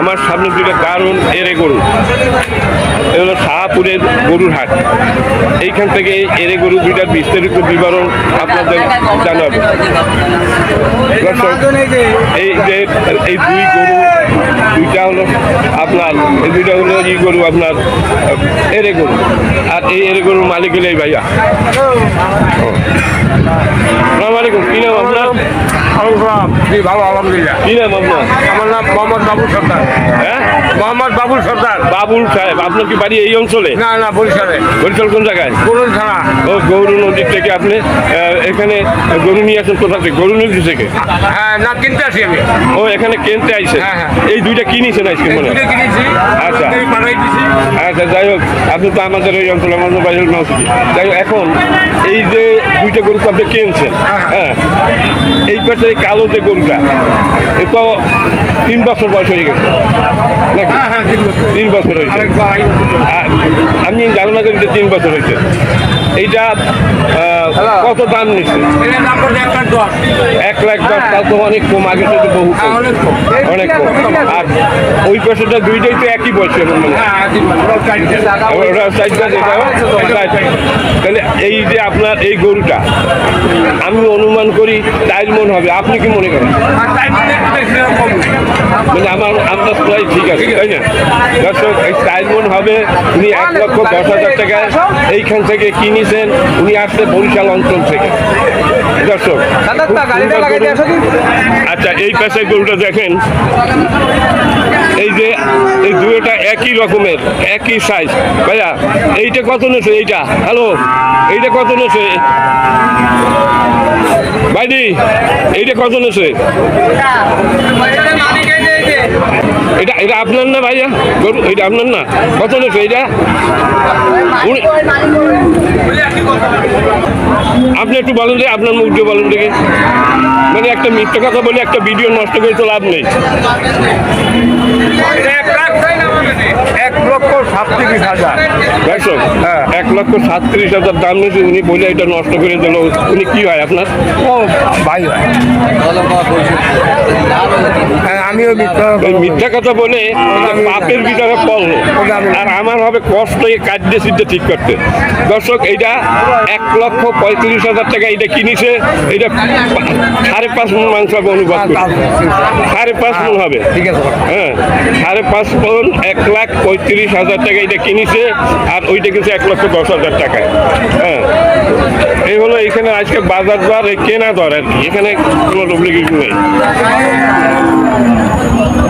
আমার সামনে দুইটা দারুণ এরে গরু। এগুলো শাহপুরের গরুর হাট। এইখান থেকে এরে গরু দুইটার বিস্তারিত বিবরণ আপনাদের জানাব। এই যে, এই দুই গরু দুইটা হলো আপনার এই দুইটা হলো ই গরু আপনার এরে গরু। আর এই এরে গরুর মালিক হলো এই ভাইয়া। সালাম আলাইকুম কি নাম আপনার? জি ভালো আলহামদুলিল্লাহ। কি নাম আপনার? আমার নাম মোহাম্মদ বাবুল সর্দার। হ্যাঁ? মোহাম্মদ বাবুল সর্দার। বাবুল সাহেব আপনার কি বাড়ি এই অঞ্চলে? না না বরিশালে। বরিশাল কোন জায়গায়? থানা। ও গৌরু নদী থেকে আপনি এখানে গরু নিয়ে আসেন কোথা থেকে? গরু নদী থেকে? হ্যাঁ না কিনতে আসি আমি। ও এখানে কিনতে আইসেন? হ্যাঁ, হ্যাঁ। এই দুইটা কিনেছেন আজকে মনে হয়? আচ্ছা। আচ্ছা যাই হোক আপনি তো আমাদের এই অঞ্চলে আমাদের বাইরের মানুষ যাই হোক এখন এই যে দুইটা গরু আপনি কিনছেন হ্যাঁ এই পাশে কালো যে গরুটা এ তো তিন বছর বয়স হয়ে গেছে। হ্যাঁ হ্যাঁ তিন বছর। হয়েছে। আমি ধারণা করি যে তিন বছর হয়েছে। এইটা কত দাম নিচ্ছে? এক লাখ দশ। তাও তো অনেক কম। আগে তো বহু হ্যাঁ, অনেক কম। আর ওই পাশেটা দুইটাই তো একই বয়সে। তাহলে এই যে আপনার এই গরুটা আমি করি চার মন হবে। আপনি কি মনে করেন। মানে আমার আন্দাজ প্রায় ঠিক আছে তাই না? দর্শক এই চার মন হবে। উনি এক লক্ষ দশ হাজার টাকায় এইখান থেকে কিনেছেন। উনি আসছে বরিশাল অঞ্চল থেকে। দর্শক। আচ্ছা এই পাশে গরুটা দেখেন। এই যে এই দুটোটা একই রকমের একই সাইজ ভাইয়া এইটা কত নেছে এইটা? হ্যালো এইটা কত নেছে ভাইদি এইটা কত নেছে এটা এটা আপনার না ভাইয়া? গরু, এটা আপনার না? কত এইটা? উনি আপনি একটু বলেন যে আপনার মুখ দিয়ে বলেন দেখি। মানে একটা মিথ্যে কথা বলে একটা ভিডিও নষ্ট করে তো লাভ নেই এক লাখ এক লক্ষ সাতত্রিশ হাজার দর্শক হ্যাঁ। এক লক্ষ সাতত্রিশ হাজার দাম নিয়েছে উনি বলে এটা নষ্ট করে দিল। উনি কি হয় আপনার? ও ভাই হয়। হ্যাঁ আমিও মিথ্যা মিথ্যা কথা বলে পাপের ভিতরে পড়ল। আর আমার হবে কষ্ট এই কাটতে সিদ্ধে ঠিক করতে। দর্শক এটা এক লক্ষ পঁয়ত্রিশ হাজার টাকা এটা কিনেছে। এটা সাড়ে পাঁচ মন মাংস হবে অনুভব সাড়ে পাঁচ মন হবে। হ্যাঁ সাড়ে পাঁচ মন এক লাখ পঁয়ত্রিশ হাজার টাকা এটা কিনেছে। আর ওইটা কিনছে এক লক্ষ দশ হাজার টাকায়। হ্যাঁ এই হলো এখানে আজকে বাজার দর কেনা দর আর কি। এখানে কোনো ডুপ্লিকেট নেই। Thank you.